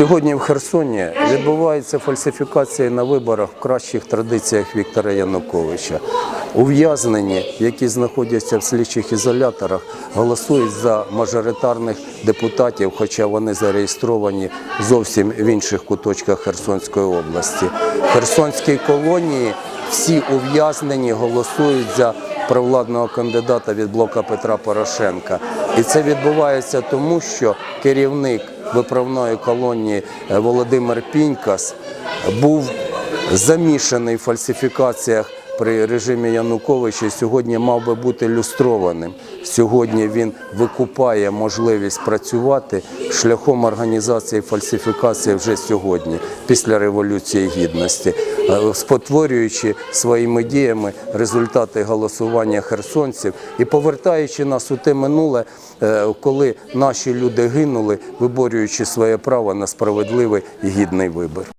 Сьогодні в Херсоні відбувається фальсифікація на виборах в кращих традиціях Віктора Януковича. Ув'язнені, які знаходяться в слідчих ізоляторах, голосують за мажоритарних депутатів, хоча вони зареєстровані зовсім в інших куточках Херсонської області. В Херсонській колонії всі ув'язнені голосують за провладного кандидата від блока Петра Порошенка. І це відбувається тому, що керівник виправної колонії е, Володимир Пінькас був замішаний в фальсифікаціях при режимі Януковича сьогодні мав би бути люстрованим. Сьогодні він викупає можливість працювати шляхом організації фальсифікації вже сьогодні, після Революції Гідності, е, спотворюючи своїми діями результати голосування херсонців і повертаючи нас у те минуле, е, коли наші люди гинули, виборюючи своє право на справедливий і гідний вибір.